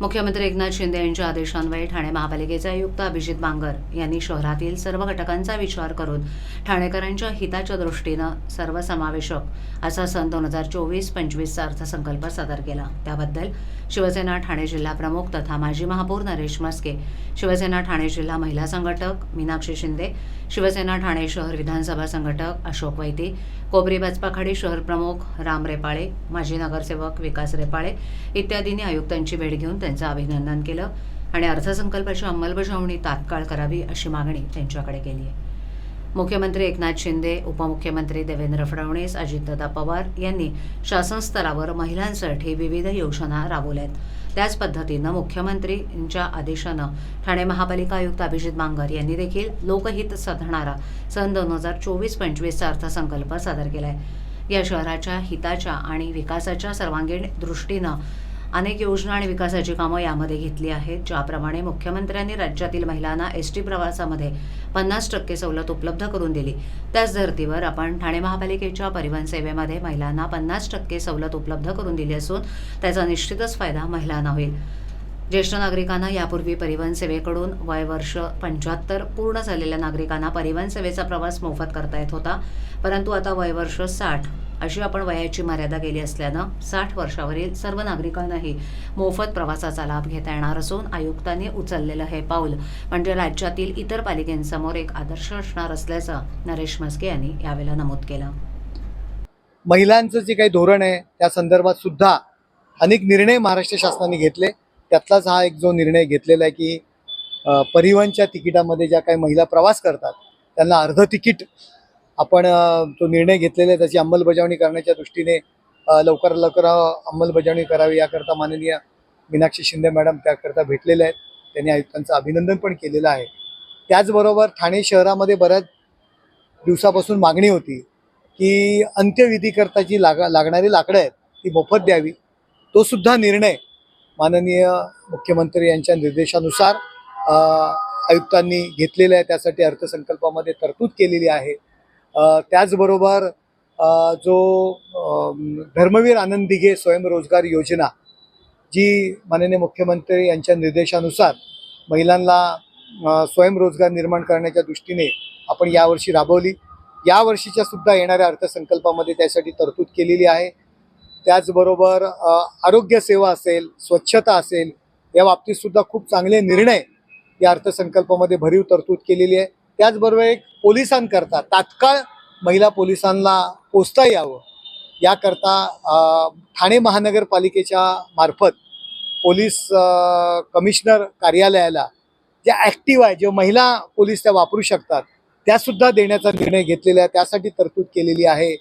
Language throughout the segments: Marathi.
मुख्यमंत्री एकनाथ शिंदे यांच्या आदेशान्वये ठाणे महापालिकेचे आयुक्त अभिजित बांगर यांनी शहरातील सर्व घटकांचा विचार करून ठाणेकरांच्या हिताच्या दृष्टीनं सर्वसमावेशक असा सन दोन हजार चोवीस पंचवीसचा अर्थसंकल्प सादर केला. त्याबद्दल शिवसेना ठाणे जिल्हा प्रमुख तथा माजी महापौर नरेश मस्के शिवसेना ठाणे जिल्हा महिला संघटक मीनाक्षी शिंदे शिवसेना ठाणे शहर विधानसभा संघटक अशोक वैती कोबरी भाजपाखाडी शहर प्रमुख राम रेपाळे माजी नगरसेवक विकास रेपाळे इत्यादींनी आयुक्तांची भेट घेऊन त्यांचं अभिनंदन केलं आणि अर्थसंकल्पाची अंमलबजावणी तात्काळ करावी अशी मागणी त्यांच्याकडे केली आहे. मुख्यमंत्री एकनाथ शिंदे उपमुख्यमंत्री देवेंद्र फडणवीस अजितदादा पवार यांनी शासन स्तरावर महिलांसाठी विविध योजना राबवल्या आहेत त्याच पद्धतीनं मुख्यमंत्रींच्या आदेशानं ठाणे महापालिका आयुक्त अभिजित बांगर यांनी देखील लोकहित साधणारा सन दोन हजार चोवीस पंचवीसचा अर्थसंकल्प सादर केला आहे या शहराच्या हिताच्या आणि विकासाच्या सर्वांगीण दृष्टीनं अनेक योजना आणि विकासाची कामं यामध्ये घेतली आहेत ज्याप्रमाणे मुख्यमंत्र्यांनी राज्यातील महिलांना एस टी प्रवासामध्ये पन्नास टक्के सवलत उपलब्ध करून दिली. त्याच धर्तीवर आपण ठाणे महापालिकेच्या परिवहन सेवेमध्ये महिलांना पन्नास टक्के सवलत उपलब्ध करून दिली असून त्याचा निश्चितच फायदा महिलांना होईल. ज्येष्ठ नागरिकांना यापूर्वी परिवहन सेवेकडून वय वर्ष पंच्याहत्तर पूर्ण झालेल्या नागरिकांना परिवहन सेवेचा प्रवास मोफत करता येत होता परंतु आता वय वर्ष साठ अशी आपण वयाची मर्यादा केली असल्यानं साठ वर्षावरील सर्व नागरिकांनाही मोफत प्रवासाचा लाभ घेता येणार असून आयुक्तांनी उचललेलं हे पाऊल म्हणजे राज्यातील इतर पालिकांसमोर एक आदर्श असणार असल्याचं नरेश म्हस्के यांनी यावेळेला नमूद केलं. महिलांचं जे काही धोरण आहे त्या संदर्भात सुद्धा अनेक निर्णय महाराष्ट्र शासनाने घेतले. त्यातलाच हा एक जो निर्णय घेतलेला आहे की परिवहनच्या तिकिटामध्ये ज्या काही महिला प्रवास करतात त्यांना अर्ध तिकीट आपण तो निर्णय घेतलेला आहे त्याची अंमलबजावणी करण्याच्या दृष्टीने लवकर लवकर अंमलबजावणी करावी याकरता माननीय मीनाक्षी शिंदे मॅडम त्याकरता भेटलेले आहेत. त्यांनी आयुक्तांचं अभिनंदन पण केलेलं आहे. त्याचबरोबर ठाणे शहरामध्ये बऱ्याच दिवसापासून मागणी होती की अंत्यविधीकरता जी लागा लागणारी लाकडं आहेत ती मोफत द्यावी. तो सुद्धा निर्णय माननीय मुख्यमंत्री यांच्या निर्देशानुसार आयुक्तांनी घेतलेला आहे. त्यासाठी अर्थसंकल्पामध्ये तरतूद केलेली आहे. त्याचबरोबर जो धर्मवीर आनंद दिघे स्वयंरोजगार योजना जी माननीय मुख्यमंत्री यांच्या निर्देशानुसार महिलांना स्वयंरोजगार निर्माण करण्याच्या दृष्टीने आपण यावर्षी राबवली. यावर्षीच्या सुद्धा येणाऱ्या अर्थसंकल्पामध्ये त्यासाठी तरतूद केलेली आहे. त्याचबरोबर आरोग्यसेवा आरोग्य सेवा असेल स्वच्छता असेल या बाबतीत सुद्धा खूप चांगले निर्णय या अर्थसंकल्पामध्ये भरीव तरतूद केलेली आहे. त्याचबरोबर एक पोलिसांकरता तात्काळ महिला पोलिसांना पोचता यावं. याकरता ठाणे महानगरपालिकेच्या मार्फत पोलीस कमिशनर कार्यालयाला ज्या ॲक्टिव्ह आहे जे महिला पोलीस त्या वापरू शकतात त्यासुद्धा देण्याचा निर्णय घेतलेला आहे. त्यासाठी तरतूद केलेली आहे.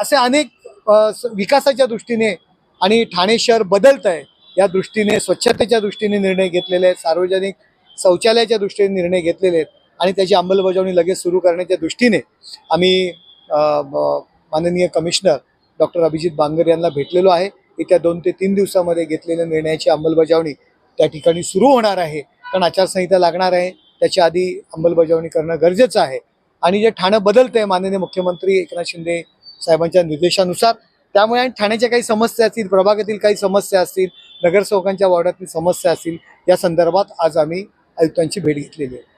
असे अनेक स- विकासाच्या दृष्टीने आणि ठाणे शहर बदलत आहे या दृष्टीने स्वच्छतेच्या दृष्टीने निर्णय घेतलेले आहेत. सार्वजनिक शौचालयाच्या दृष्टीने निर्णय घेतलेले आहेत. आणि त्याची अंमलबजावणी लगेच सुरू करण्याच्या दृष्टीने आम्ही माननीय कमिशनर डॉक्टर अभिजित बांगर यांना भेटलेलो आहे. येत्या दोन ते तीन दिवसामध्ये घेतलेल्या निर्णयाची अंमलबजावणी त्या ठिकाणी सुरू होणार आहे. कारण आचारसंहिता लागणार आहे. त्याच्या आधी अंमलबजावणी करणं गरजेचं आहे. आणि जे ठाणं बदलतं आहे माननीय मुख्यमंत्री एकनाथ शिंदे साहेबांच्या निर्देशानुसार त्यामुळे आणि ठाण्याच्या काही समस्या असतील प्रभागातील काही समस्या असतील नगरसेवकांच्या वॉर्डातील समस्या असतील या संदर्भात आज आम्ही आयुक्तांची भेट घेतलेली आहे.